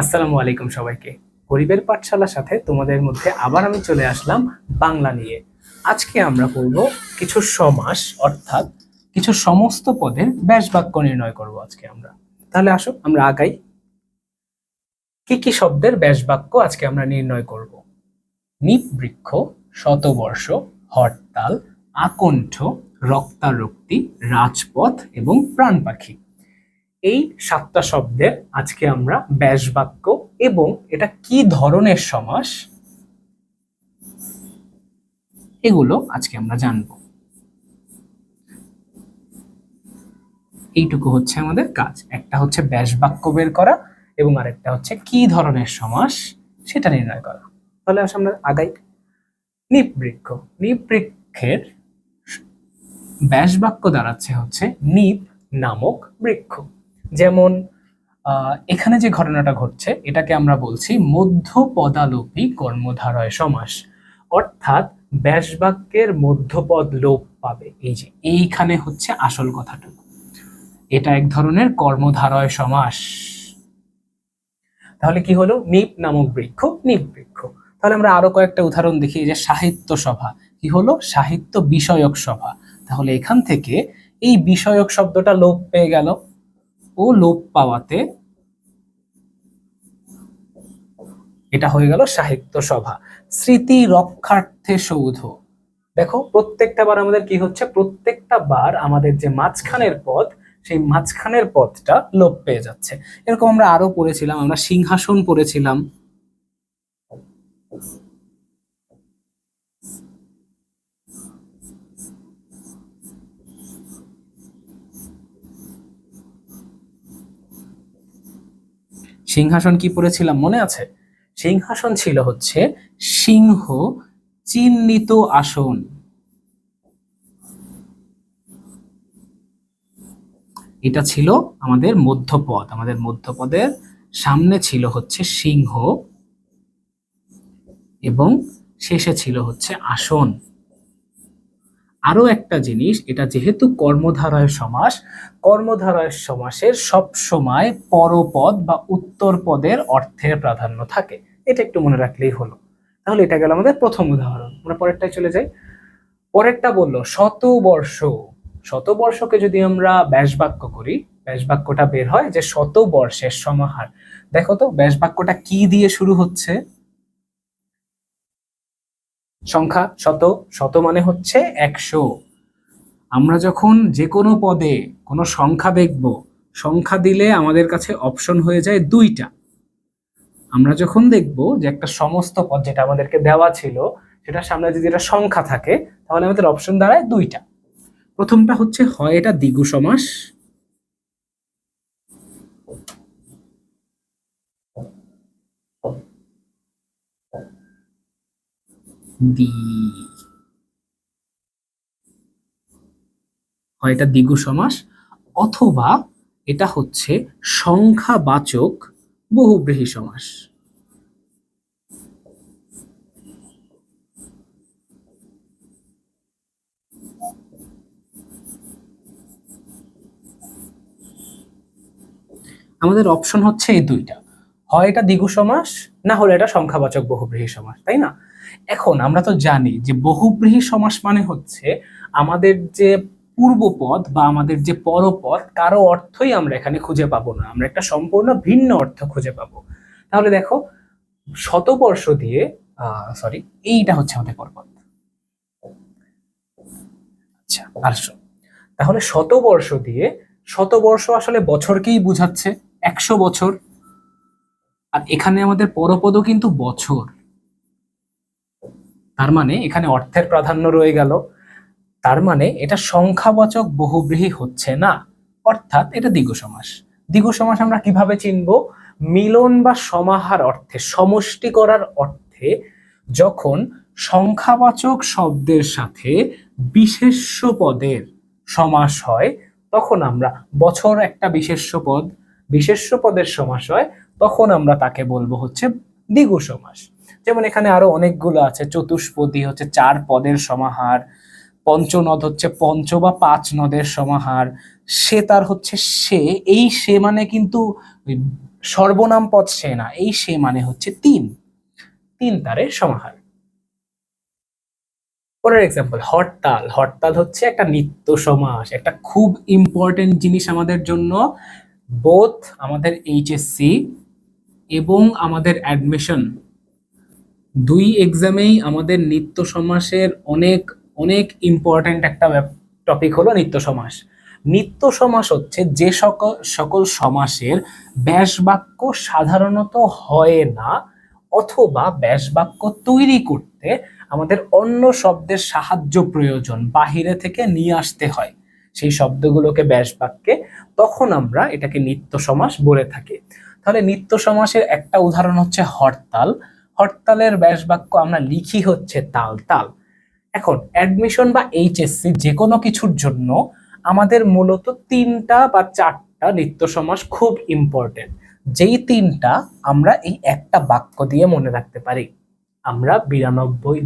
আসসালামু আলাইকুম সবাইকে। গরিবের পাঠশালার সাথে তোমাদের মধ্যে আবার আমি চলে আসলাম বাংলা নিয়ে। আজকে আমরা পড়ব কিছু সমাস, অর্থাৎ কিছু সমস্ত পদের ব্যাস বাক্য নির্ণয় করব আজকে আমরা। তাহলে আসো, আমরা আগাই। কি কি শব্দের ব্যাস বাক্য আজকে আমরা নির্ণয় করব? নিপ বৃক্ষ শতবর্ষ, হরতাল, আকণ্ঠ, রক্তারক্তি, রাজপথ এবং প্রাণ পাখি এই সাতটা শব্দের আজকে আমরা ব্যাস বাক্য এবং এটা কি ধরনের সমাস এগুলো আজকে আমরা জানব। এইটুকু হচ্ছে আমাদের কাজ। একটা হচ্ছে ব্যাস বাক্য বের করা এবং আরেকটা হচ্ছে কি ধরনের সমাস সেটা নির্ণয় করা। তাহলে আসলে আমরা আগাই। নিবৃক্ষ নিবৃক্ষের ব্যাস বাক্য দাঁড়াচ্ছে হচ্ছে নিপ নামক বৃক্ষ। যেমন এখানে যে ঘটনাটা ঘটছে, এটাকে আমরা বলছি মধ্য পদালোপী কর্মধারয় সমাস। অর্থাৎ ব্যাসবাক্যের মধ্যপদ লোপ পাবে। এই যে, এইখানে হচ্ছে আসল কথাটুকু এটা এক ধরনের কর্মধারয় সমাস। তাহলে কি হলো? নিপ নামক বৃক্ষ, নিপ বৃক্ষ। তাহলে আমরা আরও কয়েকটা উদাহরণ দেখি যে সাহিত্য সভা। কি হলো? সাহিত্য বিষয়ক সভা। তাহলে এখান থেকে এই বিষয়ক শব্দটা লোপ পেয়ে গেল। ও লোপ পাওয়াতে এটা হয়ে গেল সাহিত্য সভা। স্মৃতি রক্ষার্থে সৌধ। দেখো, প্রত্যেকটা বার আমাদের কি হচ্ছে? প্রত্যেকটা বার আমাদের যে মাঝখানের পদ সেই মাঝখানের পদটা লোপ পেয়ে যাচ্ছে। এরকম আমরা আরও পড়েছিলাম, আমরা সিংহাসন পড়েছিলাম। সিংহাসন কি পড়েছিলাম মনে আছে? সিংহাসন ছিল হচ্ছে সিংহ চিহ্নিত আসন। এটা ছিল আমাদের মধ্যপদ আমাদের মধ্যপদের সামনে ছিল হচ্ছে সিংহ এবং শেষে ছিল হচ্ছে আসন। আরও একটা জিনিস, এটা যেহেতু কর্মধারয় সমাস, কর্মধারয় সমাসের সব সময় পরপদ বা উত্তর পদের অর্থের প্রাধান্য থাকে। এটা একটু মনে রাখলেই হলো। তাহলে এটা গেল আমাদের প্রথম উদাহরণ। আমরা পরেরটায় চলে যাই। পরেরটা বলল, শতবর্ষ। শতবর্ষকে যদি আমরা ব্যাস বাক্য করি ব্যাস বাক্যটা বের হয় যে শত বর্ষের সমাহার। দেখো তো ব্যাস বাক্যটা কি দিয়ে শুরু হচ্ছে? সংখ্যা শত শত মানে হচ্ছে একশো। আমরা যখন যে কোনো পদে কোনো সংখ্যা দেখব, সংখ্যা দিলে আমাদের কাছে অপশন হয়ে যায় দুইটা। আমরা যখন দেখব যে একটা সমস্ত পদ যেটা আমাদেরকে দেওয়া ছিল সেটা সামনে যদি একটা সংখ্যা থাকে, তাহলে আমাদের অপশন দাঁড়ায় দুইটা। প্রথমটা হচ্ছে হয় এটা দ্বিগু সমাস হয় এটা দ্বিগু সমাস, অথবা এটা হচ্ছে সংখ্যাবাচক বহুব্রীহি সমাস। আমাদের অপশন হচ্ছে এই দুইটা। হয় এটা দ্বিগু সমাস, না হলে এটা সংখ্যাবাচক বহুব্রীহি সমাস, তাই না? এখন আমরা তো জানি যে বহুব্রীহি সমাস মানে হচ্ছে আমাদের যে পূর্বপদ বা আমাদের যে পরপদ, কারও অর্থই আমরা এখানে খুঁজে পাবো না। আমরা একটা সম্পূর্ণ ভিন্ন অর্থ খুঁজে পাবো। তাহলে দেখো, শতবর্ষ দিয়ে সরি এইটা হচ্ছে আমাদের পরপদ। আচ্ছা আসো তাহলে শতবর্ষ দিয়ে, শতবর্ষ আসলে বছরকেই বুঝাচ্ছে, একশো বছর। আর এখানে আমাদের পরপদও কিন্তু বছর। তার মানে এখানে অর্থের প্রাধান্য রয়ে গেল। তার মানে এটা সংখ্যাবাচক বহুব্রীহি হচ্ছে না। অর্থাৎ এটা দ্বিগু সমাস দ্বিগু সমাস আমরা কীভাবে চিনব? মিলন বা সমাহার অর্থে, সমষ্টি করার অর্থে যখন সংখ্যাবাচক শব্দের সাথে বিশেষ্য পদের সমাস হয়, তখন আমরা বছর একটা বিশেষ্য পদ, বিশেষ্য পদের সমাস হয়, তখন আমরা তাকে বলব হচ্ছে দ্বিগু সমাস যেমন এখানে আরও অনেকগুলো আছে, চতুষ্পদী হচ্ছে চার পদের সমাহার, পঞ্চনদ হচ্ছে পঞ্চ বা পাঁচ নদের সমাহার, সে তার হচ্ছে সে, এই সে মানে কিন্তু সর্বনাম পদ সে না, এই সে মানে হচ্ছে তিন তিন তারের সমাহার। পরের এক্সাম্পল হরতাল হরতাল হচ্ছে একটা নিত্য সমাস, একটা খুব ইম্পর্টেন্ট জিনিস আমাদের জন্য বোথ আমাদের এইচএসসি এবং আমাদের অ্যাডমিশন দুই এক্সামেই আমাদের নিত্য সমাসের অনেক অনেক ইম্পর্ট্যান্ট একটা টপিক হলো নিত্য সমাস। নিত্য সমাস হচ্ছে যে সকল সকল সমাসের ব্যাস বাক্য সাধারণত হয় না অথবা ব্যাস বাক্য তৈরি করতে আমাদের অন্য শব্দের সাহায্য প্রয়োজন, বাহিরে থেকে নিয়ে আসতে হয়। সেই শব্দগুলোকে ব্যাস বাক্যে তখন আমরা এটাকে নিত্য সমাস বলে থাকি। তাহলে নিত্য সমাসের একটা উদাহরণ হচ্ছে হরতাল। হরতালের ব্যাস বাক্য আমরা লিখি হচ্ছে তাল তাল। এখন অ্যাডমিশন বা এইচএসসি যে কোনো কিছুর জন্য আমাদের মূলত তিনটা বা চারটা নিত্য সমাস খুব ইম্পর্টেন্ট যেই তিনটা আমরা এই একটা বাক্য দিয়ে মনে রাখতে পারি। আমরা বিরানব্বই